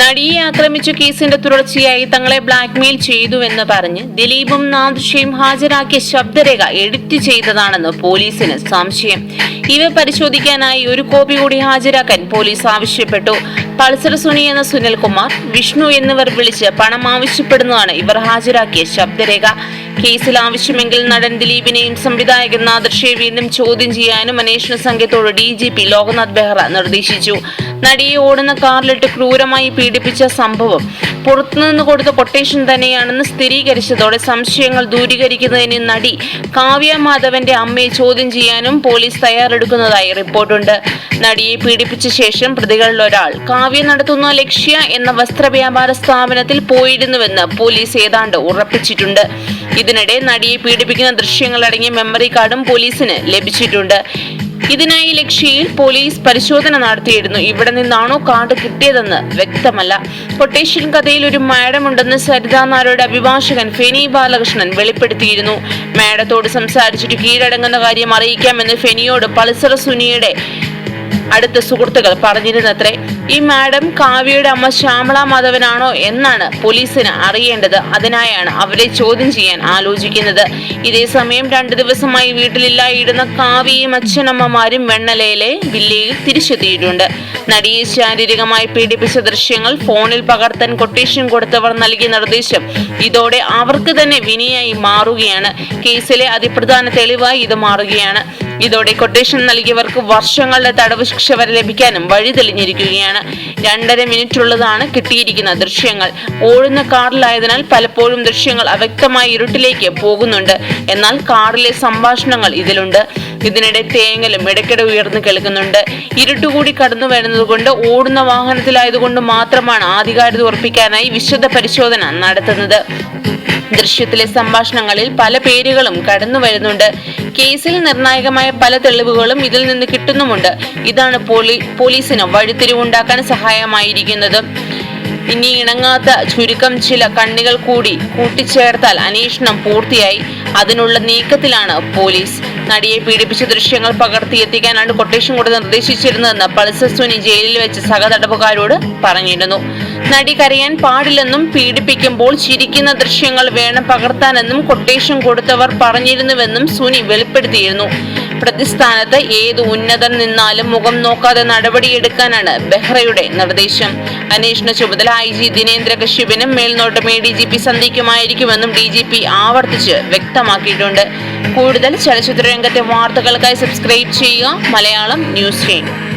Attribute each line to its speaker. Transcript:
Speaker 1: നടിയെ ആക്രമിച്ച കേസിന്റെ തുടർച്ചയായി തങ്ങളെ ബ്ലാക്ക്മെയിൽ ചെയ്തുവെന്ന് പറഞ്ഞ് ദിലീപും നാദുഷയും ഹാജരാക്കിയ ശബ്ദരേഖ എഡിറ്റ് ചെയ്തതാണെന്ന് പോലീസിന് സംശയം. ഇവ പരിശോധിക്കാനായി ഒരു കോപ്പി കൂടി ഹാജരാക്കാൻ പോലീസ് ആവശ്യപ്പെട്ടു. പൾസർ സുനി എന്ന സുനിൽകുമാർ വിഷ്ണു എന്നിവർ വിളിച്ച് പണം ആവശ്യപ്പെടുന്നതാണ് ഇവർ ഹാജരാക്കിയ ശബ്ദരേഖ. കേസിൽ ആവശ്യമെങ്കിൽ നടൻ ദിലീപിനെയും സംവിധായകൻ നാദർഷയെ വീണ്ടും ചോദ്യം ചെയ്യാനും അന്വേഷണ സംഘത്തോട് D G P Loknath Behera നിർദ്ദേശിച്ചു. നടിയെ ഓടുന്ന കാറിലിട്ട് ക്രൂരമായി പീഡിപ്പിച്ച സംഭവം പുറത്തുനിന്ന് കൊടുത്ത കൊട്ടേഷൻ തന്നെയാണെന്ന് സ്ഥിരീകരിച്ചതോടെ സംശയങ്ങൾ ദൂരീകരിക്കുന്നതിന് നടി കാവ്യ മാധവന്റെ അമ്മയെ ചോദ്യം ചെയ്യാനും പോലീസ് തയ്യാറെടുക്കുന്നതായി റിപ്പോർട്ടുണ്ട്. നടിയെ പീഡിപ്പിച്ച ശേഷം പ്രതികളിൽ ഒരാൾ കാവ്യ നടത്തുന്ന ലക്ഷ്യ എന്ന വസ്ത്രവ്യാപാര സ്ഥാപനത്തിൽ പോയിരുന്നുവെന്ന് പോലീസ് ഏതാണ്ട് ഉറപ്പിച്ചിട്ടുണ്ട്. ഇതിനിടെ നടിയെ പീഡിപ്പിക്കുന്ന ദൃശ്യങ്ങൾ അടങ്ങിയ മെമ്മറി കാർഡും പോലീസിന് ലഭിച്ചിട്ടുണ്ട്. ഇതിനായി ലക്ഷ്യയിൽ പോലീസ് പരിശോധന നടത്തിയിരുന്നു. ഇവിടെ നിന്നാണോ കാർഡ് കിട്ടിയതെന്ന് വ്യക്തമല്ല. കൊട്ടേഷൻ കഥയിൽ ഒരു മാഡമുണ്ടെന്ന് സരിത നായരുടെ അഭിഭാഷകൻ ഫെനി ബാലകൃഷ്ണൻ വെളിപ്പെടുത്തിയിരുന്നു. മാഡത്തോട് സംസാരിച്ചിട്ട് കീഴടങ്ങുന്ന കാര്യം അറിയിക്കാമെന്ന് ഫെനിയോട് പൾസർ സുനിയുടെ അടുത്ത സുഹൃത്തുക്കൾ പറഞ്ഞിരുന്നത്രേ ഈ മാഡം കാവ്യയുടെ അമ്മ ശ്യാമള മാധവനാണോ എന്നാണ് പോലീസിന് അറിയേണ്ടത്. അതിനായാണ് അവരെ ചോദ്യം ചെയ്യാൻ ആലോചിക്കുന്നത്. ഇതേസമയം രണ്ടു ദിവസമായി വീട്ടിലില്ലായിരുന്ന കാവ്യയും അച്ഛനമ്മമാരും വെണ്ണലയിലെ വില്ലയിൽ തിരിച്ചെത്തിയിട്ടുണ്ട്. നടിയെ ശാരീരികമായി പീഡിപ്പിച്ച ദൃശ്യങ്ങൾ ഫോണിൽ പകർത്താൻ കൊട്ടേഷൻ കൊടുത്തവർ നൽകിയ നിർദ്ദേശം ഇതോടെ അവർക്ക് തന്നെ വിനിയായി മാറുകയാണ്. കേസിലെ അതിപ്രധാന തെളിവായി ഇത് മാറുകയാണ്. ഇതോടെ കൊട്ടേഷൻ നൽകിയവർക്ക് വർഷങ്ങളുടെ തടവ് ശിക്ഷ വരെ ലഭിക്കാനും വഴി തെളിഞ്ഞിരിക്കുകയാണ്. രണ്ടര മിനിറ്റുള്ളതാണ് കിട്ടിയിരിക്കുന്ന ദൃശ്യങ്ങൾ. ഓടുന്ന കാറിലായതിനാൽ പലപ്പോഴും ദൃശ്യങ്ങൾ അവ്യക്തമായ ഇരുട്ടിലേക്ക് പോകുന്നുണ്ട്. എന്നാൽ കാറിലെ സംഭാഷണങ്ങൾ ഇതിലുണ്ട്. ഇതിനിടെ തേങ്ങലും ഇടയ്ക്കിടെ ഉയർന്നു കേൾക്കുന്നുണ്ട്. ഇരുട്ടുകൂടി കടന്നു വരുന്നതുകൊണ്ട് ഓടുന്ന വാഹനത്തിലായതുകൊണ്ട് മാത്രമാണ് ആധികാരിത ഉറപ്പിക്കാനായി വിശദ പരിശോധന നടത്തുന്നത്. ദൃശ്യത്തിലെ സംഭാഷണങ്ങളിൽ പല പേരുകളും കടന്നു വരുന്നുണ്ട്. കേസിൽ നിർണായകമായ പല തെളിവുകളും ഇതിൽ നിന്ന് കിട്ടുന്നുമുണ്ട്. ഇതാണ് പോലീ പോലീസിന് വഴിത്തിരിവുണ്ടാക്കാൻ സഹായമായിരിക്കുന്നത്. ഇനി ഇണങ്ങാത്ത ചുരുക്കം ചില കണ്ണികൾ കൂടി കൂട്ടിച്ചേർത്താൽ അന്വേഷണം പൂർത്തിയായി. അതിനുള്ള നീക്കത്തിലാണ് പോലീസ്. നടിയെ പീഡിപ്പിച്ച ദൃശ്യങ്ങൾ പകർത്തി എത്തിക്കാനാണ് കൊട്ടേഷൻ കൂടെ നിർദ്ദേശിച്ചിരുന്നതെന്ന് പൾസർ സുനി ജയിലിൽ വെച്ച് സഹതടവുകാരോട് പറഞ്ഞിരുന്നു. നടി കരയാൻ പാടില്ലെന്നും പീഡിപ്പിക്കുമ്പോൾ ചിരിക്കുന്ന ദൃശ്യങ്ങൾ വേണം പകർത്താനെന്നും കൊട്ടേഷൻ കൊടുത്തവർ പറഞ്ഞിരുന്നുവെന്നും സുനി വെളിപ്പെടുത്തിയിരുന്നു. പ്രതിസ്ഥാനത്ത് ഏത് ഉന്നതൻ നിന്നാലും മുഖം നോക്കാതെ നടപടിയെടുക്കാനാണ് ബെഹ്റയുടെ നിർദ്ദേശം. അന്വേഷണ ചുമതല ഐ ജി ദിനേന്ദ്ര കശ്യപിനും മേൽനോട്ടം എ ഡി ജി പി സന്ധിക്കുമായിരിക്കുമെന്നും ഡി ജി പി ആവർത്തിച്ച് വ്യക്തമാക്കിയിട്ടുണ്ട്. കൂടുതൽ ചലച്ചിത്ര രംഗത്തെ വാർത്തകൾക്കായി സബ്സ്ക്രൈബ് ചെയ്യുക. മലയാളം ന്യൂസ് ചെയ്യും